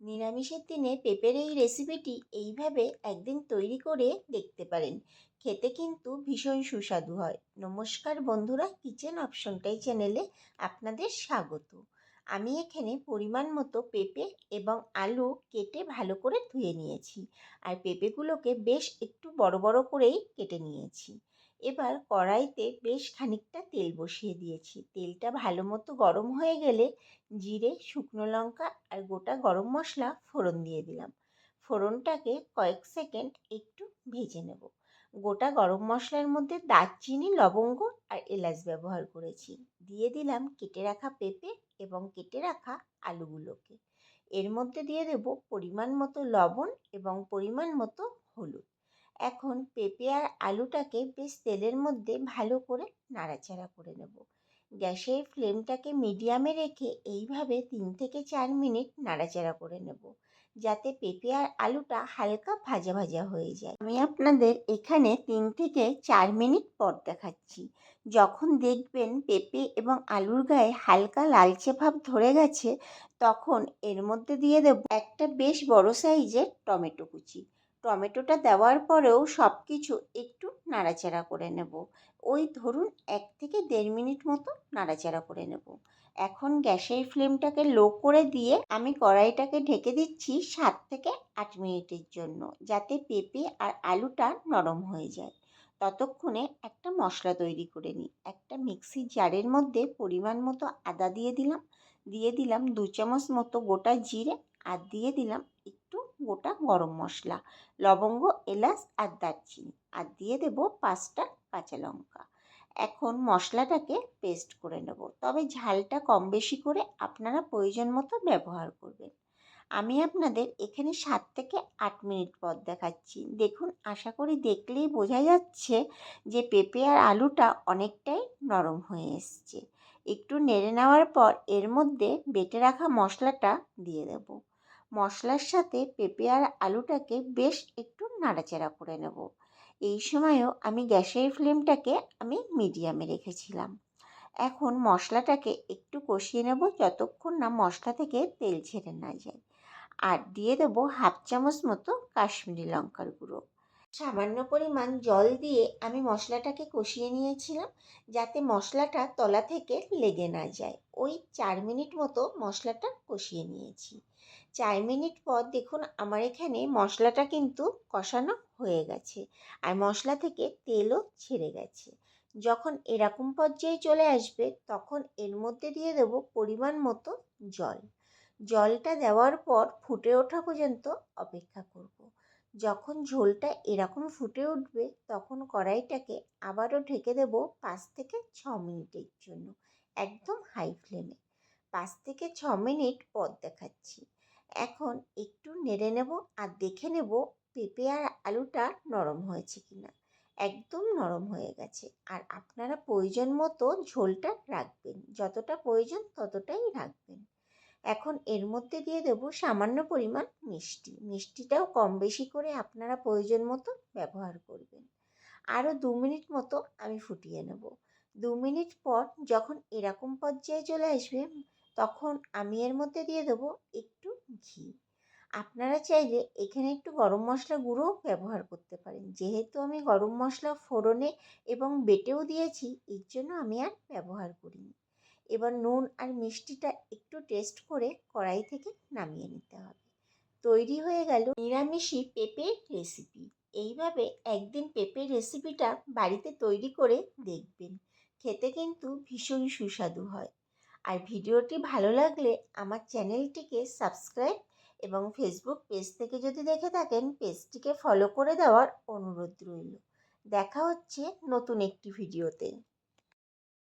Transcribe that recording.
নিরামিষের দিনে পেঁপের এই রেসিপিটি এইভাবে একদিন তৈরি করে দেখতে পারেন। খেতে কিন্তু ভীষণ সুস্বাদু হয়। নমস্কার বন্ধুরা, কিচেন অপশনটাই চ্যানেলে আপনাদের স্বাগত। আমি এখানে পরিমাণ মতো পেঁপে এবং আলু কেটে ভালো করে ধুয়ে নিয়েছি। আর পেঁপেগুলোকে বেশ একটু বড় বড় করেই কেটে নিয়েছি। এবার কড়াইতে বেশ খানিকটা তেল বসিয়ে দিয়েছি। তেলটা ভালো মতো গরম হয়ে গেলে জিরে, শুকনো লঙ্কা আর গোটা গরম মশলা ফোড়ন দিয়ে দিলাম। ফোড়নটাকে কয়েক সেকেন্ড একটু ভেজে নেব। গোটা গরম মশলার মধ্যে দারচিনি, লবঙ্গ আর এলাচ ব্যবহার করেছি। দিয়ে দিলাম কেটে রাখা পেঁপে এবং কেটে রাখা আলুগুলোকে। এর মধ্যে দিয়ে দেব পরিমাণ মতো লবণ এবং পরিমাণ মতো হলুদ। এখন পেঁপে আর আলুটাকে বেশ তেলের মধ্যে ভালো করে নাড়াচাড়া করে নেব। গ্যাসের ফ্লেমটাকে মিডিয়ামে রেখে এইভাবে তিন থেকে চার মিনিট নাড়াচাড়া করে নেব, যাতে পেঁপে আর আলুটা হালকা ভাজা ভাজা হয়ে যায়। আমি আপনাদের এখানে তিন থেকে চার মিনিট পর দেখাচ্ছি। যখন দেখবেন পেঁপে এবং আলুর গায়ে হালকা লালচে ভাব ধরে গেছে, তখন এর মধ্যে দিয়ে দেব একটা বেশ বড় সাইজের টমেটো কুচি। টমেটোটা দেওয়ার পরেও সব কিছু একটু নাড়াচাড়া করে নেব। ওই ধরুন এক থেকে দেড় মিনিট মতো নাড়াচাড়া করে নেব। এখন গ্যাসের ফ্লেমটাকে লো করে দিয়ে আমি কড়াইটাকে ঢেকে দিচ্ছি সাত থেকে আট মিনিটের জন্য যাতে পেঁপে আর আলুটা নরম হয়ে যায়। ততক্ষণে একটা মশলা তৈরি করে নিই। একটা মিক্সির জারের মধ্যে পরিমাণ মতো আদা দিয়ে দিলাম। দিয়ে দিলাম দু চামচ মতো গোটা জিরে আর দিয়ে দিলাম গোটা গরম মশলা, লবঙ্গ, এলাচ আর দারচিনি আর দিয়ে দেবো পাঁচটা কাঁচা লঙ্কা। এখন মশলাটাকে পেস্ট করে নেব। তবে ঝালটা কম বেশি করে আপনারা প্রয়োজন মতো ব্যবহার করবেন। আমি আপনাদের এখানে সাত থেকে আট মিনিট পর দেখাচ্ছি। দেখুন, আশা করি দেখলেই বোঝা যাচ্ছে যে পেঁপে আর আলুটা অনেকটাই নরম হয়ে এসছে। একটু নেড়ে নেওয়ার পর এর মধ্যে বেটে রাখা মশলাটা দিয়ে দেব। মশলার সাথে পেঁপে আর আলুটাকে বেশ একটু নাড়াচাড়া করে নেব। এই সময়ও আমি গ্যাসের ফ্লেমটাকে আমি মিডিয়ামে রেখেছিলাম। এখন মশলাটাকে একটু কষিয়ে নেব যতক্ষণ না মশলা থেকে তেল ছেড়ে না যায়। আর দিয়ে দেবো হাফ চামচ মতো কাশ্মীরি লঙ্কার গুঁড়ো। সামান্য পরিমাণ জল দিয়ে আমি মশলাটাকে কষিয়ে নিয়েছিলাম, যাতে মশলাটা তলা থেকে লেগে না যায়। ওই চার মিনিট মতো মশলাটা কষিয়ে নিয়েছি। চার মিনিট পর দেখুন আমার এখানে মশলাটা কিন্তু কষানো হয়ে গেছে আর মশলা থেকে তেলও ছেড়ে গেছে। যখন এরকম পর্যায়ে চলে আসবে তখন এর মধ্যে দিয়ে দেব পরিমাণ মতো জল। জলটা দেওয়ার পর ফুটে ওঠা পর্যন্ত অপেক্ষা করব। যখন ঝোলটা এরকম ফুটে উঠবে, তখন কড়াইটাকে আবারও ঢেকে দেব পাঁচ থেকে ছ মিনিটের জন্য, একদম হাই ফ্লেমে পাঁচ থেকে ছ মিনিট পর দেখাচ্ছি। এখন একটু নেড়ে নেব আর দেখে নেব পেঁপে আর আলুটা নরম হয়েছে কিনা। একদম নরম হয়ে গেছে। আর আপনারা প্রয়োজন মতো ঝোলটা রাখবেন। যতটা প্রয়োজন ততটাই রাখবেন। এখন এর মধ্যে দিয়ে দেবো সামান্য পরিমাণ মিষ্টি। মিষ্টিটাও কম বেশি করে আপনারা প্রয়োজন মতো ব্যবহার করবেন। আরও দু মিনিট মতো আমি ফুটিয়ে নেব। দু মিনিট পর যখন এরকম পর্যায়ে চলে আসবে, তখন আমি এর মধ্যে দিয়ে দেবো একটু ঘি। আপনারা চাইলে এখানে একটু গরম মশলা গুঁড়োও ব্যবহার করতে পারেন। যেহেতু আমি গরম মশলা ফোড়নে এবং বেটেও দিয়েছি, এর জন্য আমি আর ব্যবহার করিনি। এবার নুন আর মিষ্টিটা একটু টেস্ট করে কড়াই থেকে নামিয়ে নিতে হবে। তৈরি হয়ে গেল নিরামিষি পেঁপের রেসিপি এইভাবে একদিন পেঁপের রেসিপিটা বাড়িতে তৈরি করে দেখবেন। খেতে কিন্তু ভীষণ সুস্বাদু হয়। আর ভিডিওটি ভালো লাগলে আমার চ্যানেলটিকে সাবস্ক্রাইব এবং ফেসবুক পেজ থেকে যদি দেখে থাকেন পেজটিকে ফলো করে দেওয়ার অনুরোধ রইল। দেখা হচ্ছে নতুন একটি ভিডিওতে।